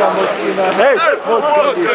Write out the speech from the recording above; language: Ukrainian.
буде самостійна. Геть, москалі!